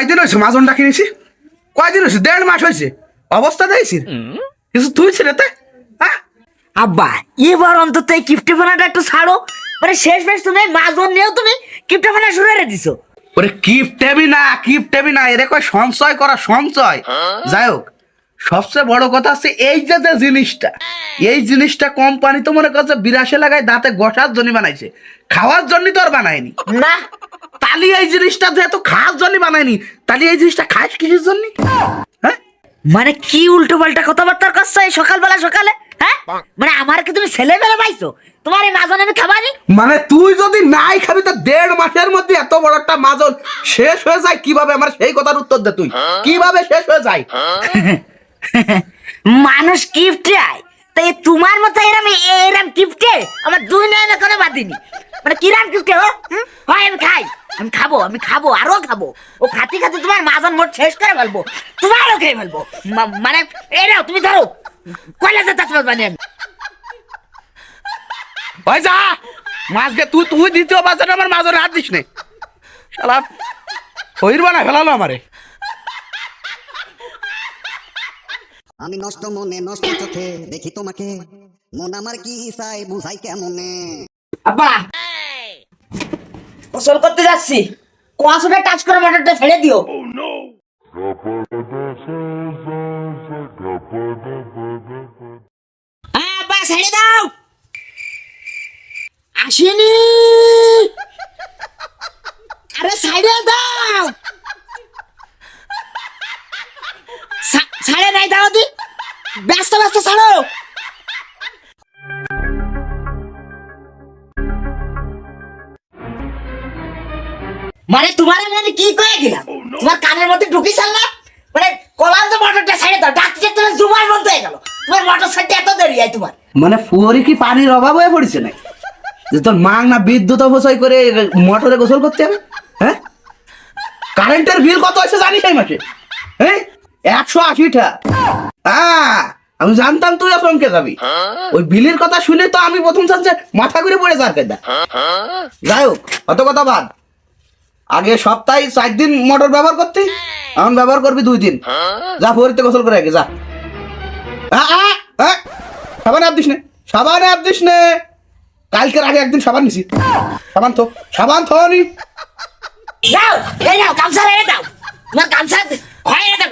কয়দিন হয়েছে মাজনটা কিনেছি? কয়দিন হয়েছে? দেড় মাস হয়েছে। অবস্থা দেখছি কিছু তুই রে তে। হ্যাঁ? আব্বা এবার অন্তত এই কিফটে বানাটা একটু ছাড়ো। মানে শেষ শেষ তুমি মাজন নিয়েও তুমি কিফটে বানা শুরু করে দিছো। ওরে কিপ টেবি না কিপ টেবি না এরে কয় সঞ্চয় করা সঞ্চয়। যাই হোক সবচেয়ে বড় কথা হচ্ছে এই যে যে জিনিসটা এই জিনিসটা কোম্পানি তো মনে করছে বিরাশে লাগায় দাঁতে গসার জন্য বানাইছে। খাওয়ার জন্য তো আর বানায়নি। না তালি এই জিনিসটা যেহেতু খাস জন্য বানায়নি তাহলে এই জিনিসটা খাস কিসের জন্য? হ্যাঁ? মানে কি উল্টো পাল্টা কথাবার্তা করছ এই সকালবেলা সকালে? হ্যাঁ? মানে আমার কি তুমি ছেলে বেলা পাইছো? তোমার এই মাজন আমি খাবানি মানে তুই যদি নাই খাবি তো দেড় মাসের মধ্যে এত বড় একটা মাজন শেষ হয়ে যায় কীভাবে? আমার সেই কথার উত্তর দে তুই। কীভাবে শেষ হয়ে যায়? মানুষ কিফটে আয় তাই তোমার মতো এরম এরম কিফটে আমার দুই নয়নে করে বাদিনি মানে কিরাম কিফটে হুম? হয় আমি খাই। আমি খাব আমি খাব আরও খাব। ও খাতি খাতি তোমার মাজন মোট শেষ করে ফেলব। তোমারও খেয়ে ফেলব। মানে এরাও তুমি ধরো। কয়লাতে তাজমাল বানিয়ে আমি ওই যা মাছকে তুই তুই দ্বিতীয় বাজারে আমার হাত দিস নে। শালা হইর বানা ফেলালো আমারে। আমি নষ্ট মনে নষ্ট চোখে দেখি তোমাকে। মন আমার কি চাই বুঝাই কেমনে? আব্বা গোসল করতে যাচ্ছি। কোয়াশোটা টাচ করে মোটরটা ছেড়ে দিও। হ্যাঁ, ছেড়ে আসেনি। আরে সাইডে দাও। ছাড়ে নাই দাও দি ব্যস্ত ব্যস্ত ছাড়ো। মানে তোমার আমি আমি কি কয়ে গেলাম? তোমার কানের মধ্যে ঢুকি না মানে কলার তো মোটরটা সাইডে দাও ডাকতে তোমার জুমার বন্ধ হয়ে গেল। তোমার মোটর সাইডে এত দেরি হয় তোমার? মানে ফুয়ারি কি পানির অভাব হয়ে পড়েছে না যে তোর মাং না বিদ্যুৎ অপচয় করে মোটরে গোসল করতে হবে? হ্যাঁ? কারেন্টের বিল কত হয়েছে জানিস এই মাসে? হ্যাঁ? একশো আশিটা। হ্যাঁ আমি জানতাম তুই আতঙ্কে যাবি। ওই বিলের কথা শুনে তো আমি প্রথম চান্সে মাথা ঘুরে পড়ে যার কেদা যাই হোক অত কথা বাদ। আগে সপ্তাহে চার দিন মোটর ব্যবহার করতি, এখন ব্যবহার করবি দুই দিন। যা ফরিতে গোসল করে আগে, যা। সাবানে হাত দিস নে দিস নে। কালকের আগে একদিন সাবান নিছি। সাবান তো সাবান তো নি। দাও এই নাও, গামছা রেখে দাও। তোমার গামছা না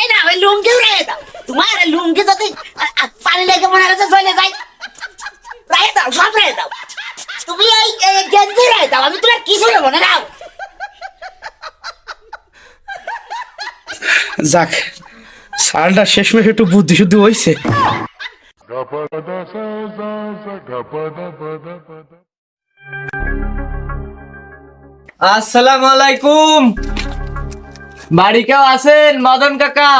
এই নাও, এই লুঙ্গিও রেখে দাও। তোমার লুঙ্গি যদি পানি লেগে মনে হচ্ছে চলে যায় রেখে দাও সব রেখে দাও তুমি এই এই গেঞ্জি রেখে দাও আমি তোমার কিছু নেব না দাও যাক সালটা শেষমেশ একটু বুদ্ধি শুদ্ধি হয়েছে. আসসালামু আলাইকুম। বাড়ি কেউ আছেন? মদন কাকা।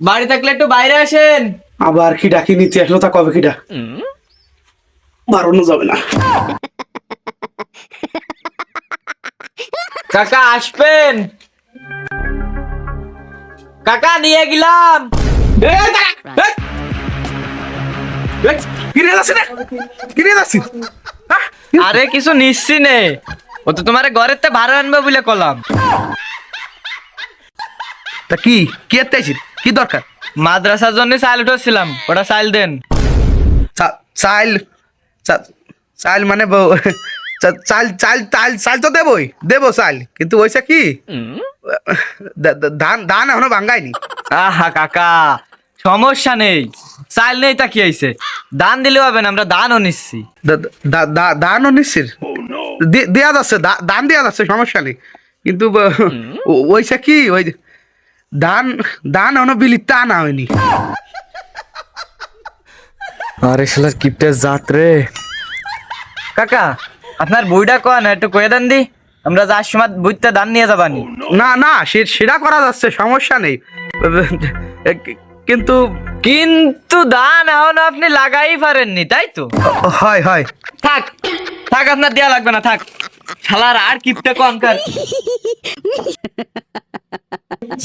বাড়ি থাকলে একটু বাইরে আসেন। আবার কি ডাকি নিতে আসলো তা কবে কিটা বাড়ানো যাবে না। কাকা আসবেন? কাকা নিয়ে গেলাম। আরে কিছু নিচ্ছি নে। ও তো তোমার ঘরের তে ভাড়া আনবে বলে কলাম। তা কি কি চাইছি কি দরকার? মাদ্রাসার জন্য চাইল উঠেছিলাম ওটা চাইল দেন। চা- চাল চা- চাল মানে চাল চাল চাল চাল তো দেবই দেবো চাল। কিন্তু ওইসা কি? ধান ধান এখনও ভাঙ্গায়নি আহা কাকা সমস্যা নেই। চাইল নেই তা কি হয়েছে দান দিলেও হবে না আমরা দানও নিচ্ছি। দা- দা- দা- দানও নিশ্চির দে- দেয়া যাচ্ছে দা- দান দেয়া যাচ্ছে সমস্যা নেই। কিন্তু ওইসা কি? ওই দান দান এখনও বিলি তা না হয়নি। আরে শালার কিপটে জাত রে। কাকা আপনার বইটা কন? একটু কয়ে দেন দি। আমরা যার সময় বইটা দান নিয়ে যাবানি। না না সেটা করা যাচ্ছে সমস্যা নেই। কিন্তু কিন্তু দান এখন আপনি লাগাই পারেননি তাই তো? হয় হয়। থাক থাক আপনার দেয়া লাগবে না থাক। শালার আর কিপটে কনকার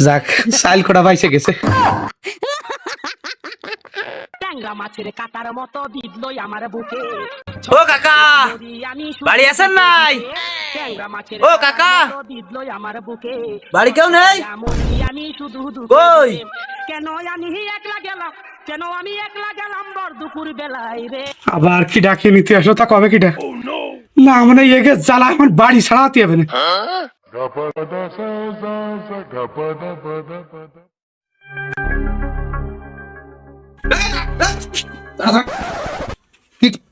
যাক সাইল করা পাইছে গেছে। মাছের কাটার মতো বিধলই আমার বুকে। ও কাকা বাড়ি আছেন নাই? ও কাকা আমার বুকে। বাড়ি কেউ নেই? আমি শুধু কই? কেন আমি একলা গেলাম কেন আমি একলা গেলাম বর দুপুর বেলায় রে। আবার কি ডাকিয়ে নিতে আসলো তা কবে কি কিটা না মানে এগে জ্বালা আমার বাড়ি ছাড়াতে হবে না। Gapada sa sa sa gapada pada pada.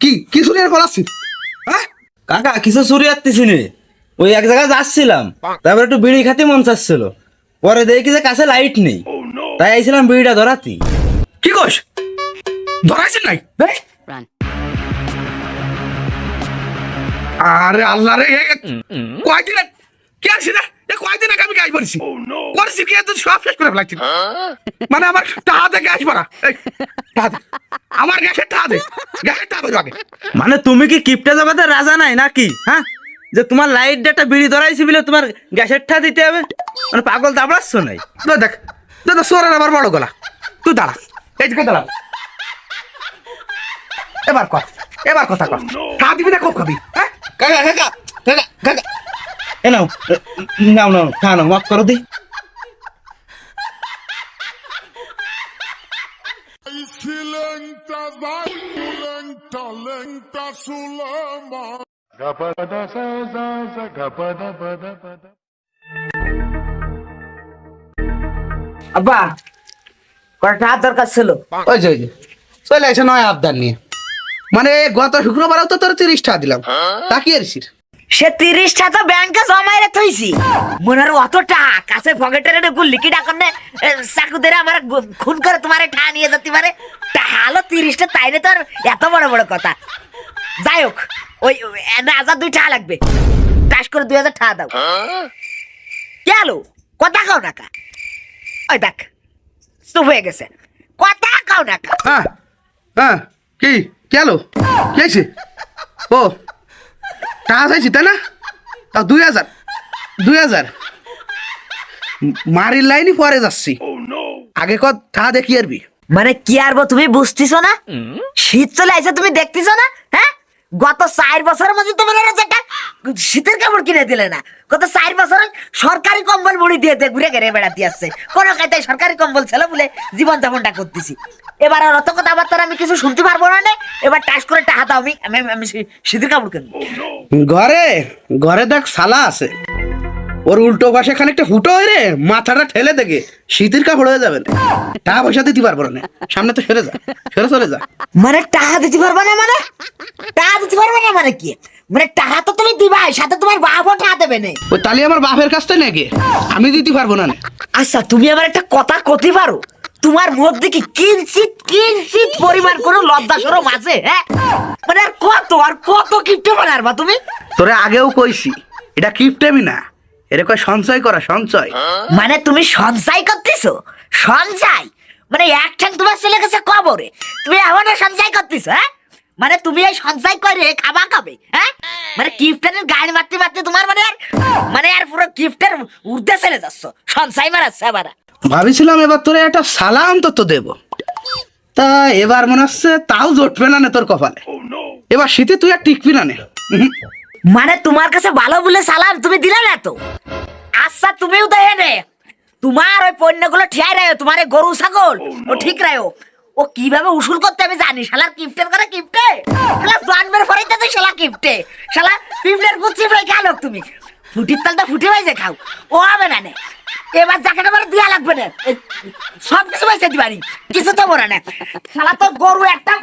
কি কি শুনে হ্যাঁ? কাকা কিছু চুরি আসতেছি নে। ওই এক জায়গায় যাচ্ছিলাম তারপর একটু বিড়ি খাতে মন চাচ্ছিল। পরে দেখি যে কাছে লাইট নেই। তাই আইছিলাম বিড়িটা ধরাতি। কি কোস? ধরাইছেন নাই? আরে আল্লাহ রে কয়দিন কি আছি না? এ কয়দিন আগে আমি গাছ পড়ছি পড়ছি কি তো সব শেষ করে ফেলাচ্ছি মানে আমার টাহা। আমার গ্যাসের টাহা দে। গ্যাসের টাহা দে আগে। মানে তুমি কি কিপটে জগতের রাজা নাই নাকি হ্যাঁ? যে তোমার লাইট একটা বিড়ি ধরাইছি বলে তোমার গ্যাসের ঠা দিতে হবে? মানে পাগল দাবড়াচ্ছ নাই? তো দেখ তো তো সোরের আবার বড় গলা। তুই দাঁড়া। এই দিকে দাঁড়া। এবার কথা এবার কথা কর। টাহা দিবি না কব খাবি। হ্যাঁ? কাকা কাকা কাকা কাকা। এ নাও নাও নাও খা নাও মাফ করো দি. আব্বা কটা দরকার ছিল। ওই যে চলে আসে নয় আবদার নিয়ে। মানে গত শুক্রবারও তো তোর তিরিশ টাকা দিলাম তাকিয়ে আছিস? সে তিরিশটা তো ব্যাংকে জমাই রে থইছি। মনে হয় অত টাকা কাছে পকেটের গুল্লি কি ডাকন চাকু ধরে আমার খুন করে তোমার ঠা নিয়ে যেতে পারে। তাহলে তিরিশটা তাইলে তো আর এত বড় বড় কথা। যাই হোক, ওই হাজার দুই টাকা লাগবে। টাস করে দুই হাজার টাকা দাও। গেল কথা কাও নাকা ওই দেখ, চুপ হয়ে গেছে। কথা কাও নাকা হ্যাঁ হ্যাঁ কি? কেন কি আছে ও টাকা চাইছি তাই না? তা দুই হাজার দুই হাজার। মারির লাইনই পরে যাচ্ছি। আগে কত টাকা দেখি আরবি? মানে কি আরবো তুমি বুঝতেছো না? শীত চলে আইসা তুমি দেখতেছো না? হ্যাঁ? গত চার বছরের মধ্যে তোমার একটা শীতের কাপড় কিনে দিলে না। গত চার বছরে সরকারি কম্বল মুড়ি দিয়ে দিয়ে ঘুরে ঘেরে বেড়াতে আসছে। কোনো কায়দায় সরকারি কম্বল ছেলে বলে জীবন যাপনটা করতেছি। এবার আর অত কথাবার্তা আমি কিছু শুনতে পারব না। এবার টাস করে দাও আমি আমি আমি শীতের কাপড় কিনবো। ঘরে ঘরে দেখ সালা আছে। ওর উল্টো পাশে খানিকটা হুটো হয়ে রে মাথাটা ঠেলে দেখে। শীতের কাপড় হয়ে যাবে টাকা পয়সা দিতে পারব না সামনে তো সরে যা সরে চলে যা। মানে টাকা দিতে পারবে না মানে? টাকা দিতে পারবে না মানে কি? মানে টাকা তো তুমি দিবাই সাথে তোমার টাকা দেবে না। আমার বাপের কাছ থেকে নাকি আমি দিতে পারব না। আচ্ছা তুমি আবার একটা কথা কতে পারো? তোমার মধ্যে কি কিঞ্চিত কিঞ্চিত পরিমাণ কোনো লজ্জা সরম আছে হ্যাঁ? মানে আর কত আর কত কিপটে বানারবা তুমি? তোরে আগেও কইছি এটা কিপটেমি না। এটা কয় সঞ্চয় করা সঞ্চয়? মানে তুমি সঞ্চয় করতেছো? সঞ্চয়? মানে এক ঠ্যাং তোমার ছেলে গেছে কবরে। তুমি এমনও সঞ্চয় করতেছো হ্যাঁ? মানে তুমি এই সঞ্চয় করে খাবা খাবে হ্যাঁ? মানে গিফটের গাড়ি মারতে মারতে তোমার মানে আর মানে আর পুরো গিফটের উর্ধে চলে যাচ্ছ। সঞ্চয় মারাচ্ছে আবার। ভাবিছিলাম এবার তোরে একটা সালাম তো তো দেবো। তা এবার মনে হচ্ছে তাও জটবে না তোর কপালে। এবার শীতে তুই আর টিকবি না নে। মানে তোমার কাছে ভালো বলে সালাম তুমি দিলে না তো? আচ্ছা তুমিও তো এনে। তোমার ওই পণ্যগুলো ঠিয়াই রাখো তোমার গরু ছাগল ও ঠিক রাখো ও কীভাবে উসুল করতে আমি জানি। শালার কিপ্টের করে কিপ্টে? শালা জন্মের পরেই তো শালা কিপ্টে। শালা পিঁপড়ের কুচি ফ্রাই খাও তুমি? ফুটির তালটা ফুটে পাইছে খাও। ও হবে না নে। এবার জ্যাকেট আমার দিয়া লাগবে না। সব কিছু পাইছে দিবানি। কিছু তো মনে না। শালা তো গরু একটা